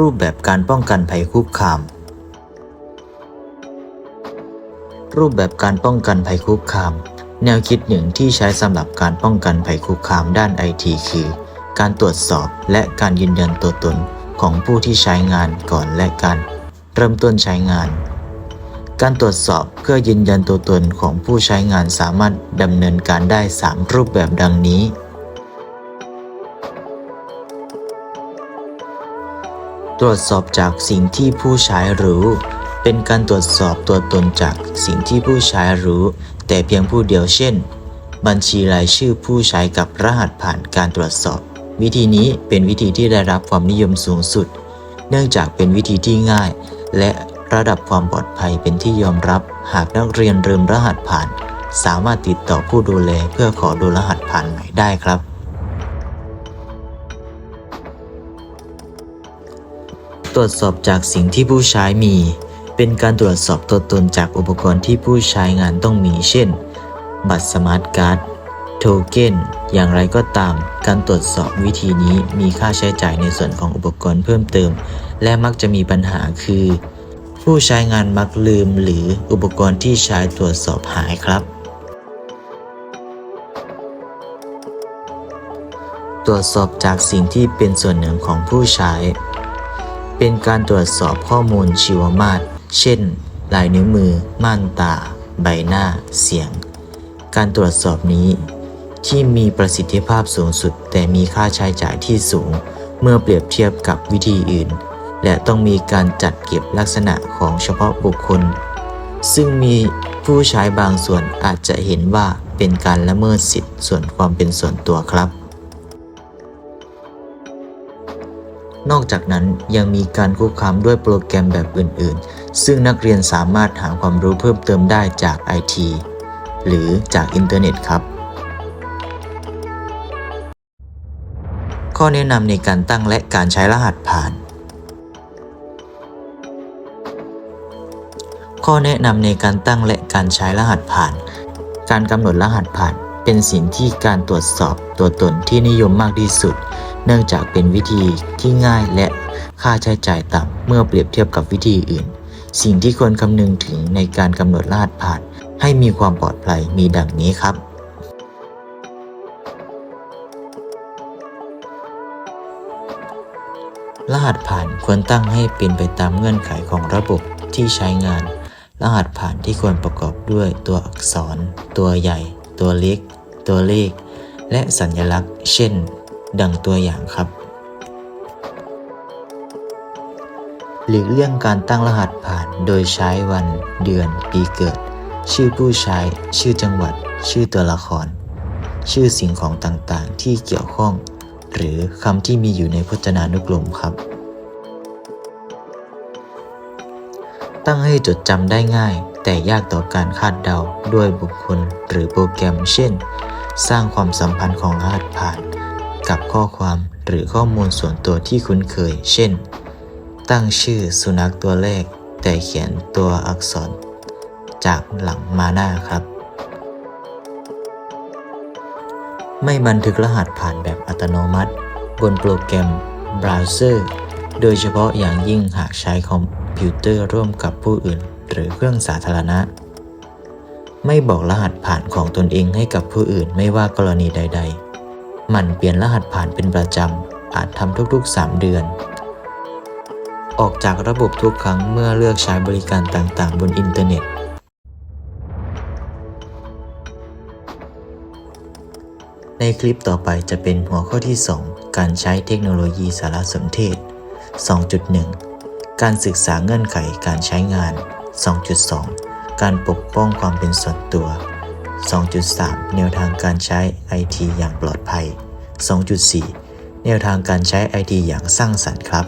รูปแบบการป้องกันภัยคุกคาม รูปแบบการป้องกันภัยคุกคาม แนวคิดหนึ่งที่ใช้สำหรับการป้องกันภัยคุกคามด้านไอทีคือ การตรวจสอบและการยืนยันตัวตนของผู้ที่ใช้งานก่อนและการเริ่มต้นใช้งาน การตรวจสอบเพื่อยืนยันตัวตนของผู้ใช้งานสามารถดำเนินการได้ 3 รูปแบบดังนี้ ตรวจสอบจากสิ่งที่ผู้ใช้รู้ เป็นการตรวจสอบตัวตนจากสิ่งที่ผู้ใช้รู้ แต่เพียงผู้เดียวเช่น บัญชีรายชื่อผู้ใช้กับรหัสผ่านการตรวจสอบ วิธีนี้เป็นวิธีที่ได้รับความนิยมสูงสุด เนื่องจากเป็นวิธีที่ง่าย และระดับความปลอดภัยเป็นที่ยอมรับ หากนักเรียนลืมรหัสผ่าน สามารถติดต่อผู้ดูแลเพื่อขอดูรหัสผ่านใหม่ได้ครับ ตรวจสอบจากสิ่งที่ผู้ใช้มี เป็นการตรวจสอบตัวตนจากอุปกรณ์ที่ผู้ใช้งานต้องมี เช่น บัตรสมาร์ทการ์ดโทเก้นอย่างไรก็ตาม การตรวจสอบวิธีนี้มีค่าใช้จ่ายในส่วนของอุปกรณ์เพิ่มเติม และมักจะมีปัญหาคือ ผู้ใช้งานมักลืมหรืออุปกรณ์ที่ใช้ตรวจสอบหายครับ ตรวจสอบจากสิ่งที่เป็นส่วนหนึ่งของผู้ใช้ เป็นการตรวจสอบข้อมูลชีวมาตร เช่น ลายนิ้วมือ ม่านตา ใบหน้า เสียง การตรวจสอบนี้ ที่มีประสิทธิภาพสูงสุด แต่มีค่าใช้จ่ายที่สูง เมื่อเปรียบเทียบกับวิธีอื่น และต้องมีการจัดเก็บลักษณะของเฉพาะบุคคล ซึ่งมีผู้ใช้บางส่วนอาจจะเห็นว่าเป็นการละเมิดสิทธิส่วนความเป็นส่วนตัวครับ นอกจากนั้นยังมีการคุกคามด้วยโปรแกรมแบบอื่นๆ ซึ่งนักเรียนสามารถหาความรู้เพิ่มเติมได้จาก IT หรือจากอินเทอร์เน็ตครับ ข้อแนะนำในการตั้งและการใช้รหัสผ่าน ข้อแนะนำในการตั้งและการใช้รหัสผ่าน การกำหนดรหัสผ่าน เป็นสิ่งที่การตรวจสอบตัวตนที่นิยมมากที่สุด เนื่องจากเป็นวิธีที่ง่ายและค่าใช้จ่ายต่ำเมื่อเปรียบเทียบกับวิธีอื่น สิ่งที่ควรคำนึงถึงในการกำหนดรหัสผ่าน ให้มีความปลอดภัยมีดังนี้ครับ รหัสผ่านควรตั้งให้เป็นไปตามเงื่อนไขของระบบที่ใช้งาน รหัสผ่านที่ควรประกอบด้วยตัวอักษร ตัวใหญ่ ตัวเล็กตัวเลข และสัญลักษณ์ เช่น ดังตัวอย่างครับ หลีกเลี่ยงการตั้งรหัสผ่านโดยใช้วัน เดือน ปีเกิด ชื่อผู้ใช้ ชื่อจังหวัด ชื่อตัวละคร ชื่อสิ่งของต่างๆ ที่เกี่ยวข้อง หรือคำที่มีอยู่ในพจนานุกรมครับ ตั้งให้จดจำได้ง่าย แต่ยากต่อการคาดเดาด้วยบุคคลหรือโปรแกรมเช่น สร้างความสัมพันธ์ของรหัสผ่าน กับข้อความหรือข้อมูลส่วนตัวที่คุ้นเคย เช่น ตั้งชื่อสุนัขตัวแรก แต่เขียนตัวอักษร จากหลังมาหน้าครับ ไม่บันทึกรหัสผ่านแบบอัตโนมัติ บนโปรแกรมเบราว์เซอร์โดยเฉพาะอย่างยิ่งหากใช้คอม พิวเตอร์ร่วมกับผู้อื่น หรือเครื่องสาธารณะ ไม่บอกรหัสผ่านของตนเองให้กับผู้อื่นไม่ว่ากรณีใด ๆ มันเปลี่ยนรหัสผ่านเป็นประจำ อาจทำทุกๆ 3 เดือน ออกจากระบบทุกครั้งเมื่อเลือกใช้บริการต่างๆ บนอินเทอร์เน็ตในคลิปต่อไปจะเป็นหัวข้อที่ 2 การใช้เทคโนโลยีสารสนเทศ 2.1 การศึกษาเงื่อนไขการใช้งาน 2.2 การปกป้องความเป็นส่วนตัว 2.3 แนวทางการใช้ IT อย่างปลอดภัย 2.4 แนวทางการใช้ IT อย่างสร้างสรรค์ครับ